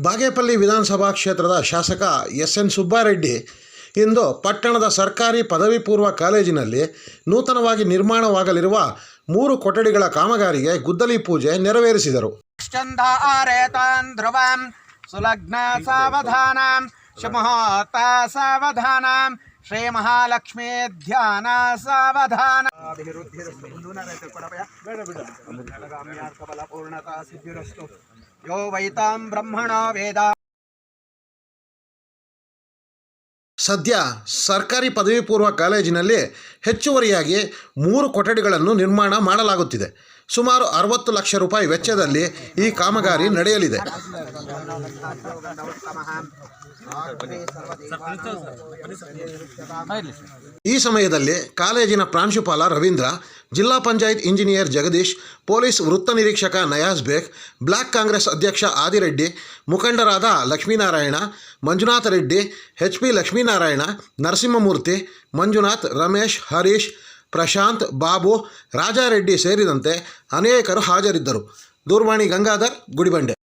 ಬಾಗೇಪಲ್ಲಿ ವಿಧಾನಸಭಾ ಕ್ಷೇತ್ರದ ಶಾಸಕ ಎಸ್ ಎನ್ ಸುಬ್ಬಾರೆಡ್ಡಿ ಇಂದು ಪಟ್ಟಣದ ಸರ್ಕಾರಿ ಪದವಿ ಪೂರ್ವ ಕಾಲೇಜಿನಲ್ಲಿ ನೂತನವಾಗಿ ನಿರ್ಮಾಣವಾಗಲಿರುವ ಮೂರು ಕೊಠಡಿಗಳ ಕಾಮಗಾರಿಗೆ ಗುದ್ದಲಿ ಪೂಜೆ ನೆರವೇರಿಸಿದರು. ಶ್ರೀ ಮಹಾಲಕ್ಷ್ಮೀ ಧ್ಯಾನ ಸಾವಧಾನ. ಯೋ ವೈತಾಂ ಬ್ರಹ್ಮಣ ವೇದ ಸದ್ಯ ಸರ್ಕಾರಿ ಪದವಿ ಪೂರ್ವ ಕಾಲೇಜಿನಲ್ಲಿ ಹೆಚ್ಚುವರಿಯಾಗಿ ಮೂರು ಕೊಠಡಿಗಳನ್ನು ನಿರ್ಮಾಣ ಮಾಡಲಾಗುತ್ತಿದೆ. ಸುಮಾರು ಅರವತ್ತು ಲಕ್ಷ ರೂಪಾಯಿ ವೆಚ್ಚದಲ್ಲಿ ಈ ಕಾಮಗಾರಿ ನಡೆಯಲಿದೆ. ಈ ಸಮಯದಲ್ಲಿ ಕಾಲೇಜಿನ ಪ್ರಾಂಶುಪಾಲ ರವೀಂದ್ರ ಜಿಲ್ಲಾ ಪಂಚಾಯತ್ ಇಂಜಿನಿಯರ್ ಜಗದೀಶ್, ಪೊಲೀಸ್ ವೃತ್ತ ನಿರೀಕ್ಷಕ ನಯಾಜ್ ಬೇಗ್, ಬ್ಲಾಕ್ ಕಾಂಗ್ರೆಸ್ ಅಧ್ಯಕ್ಷ ಆದಿರೆಡ್ಡಿ, ಮುಖಂಡರಾದ ಲಕ್ಷ್ಮೀನಾರಾಯಣ, ಮಂಜುನಾಥ ರೆಡ್ಡಿ ಎಚ್ ಪಿ ಲಕ್ಷ್ಮೀನಾರಾಯಣ, ನರಸಿಂಹಮೂರ್ತಿ, ಮಂಜುನಾಥ್, ರಮೇಶ್, ಹರೀಶ್, ಪ್ರಶಾಂತ್, ಬಾಬು, ರಾಜಾರೆಡ್ಡಿ ಸೇರಿದಂತೆ ಅನೇಕರು ಹಾಜರಿದ್ದರು. ದೂರವಾಣಿ ಗಂಗಾಧರ್, ಗುಡಿಬಂಡೆ.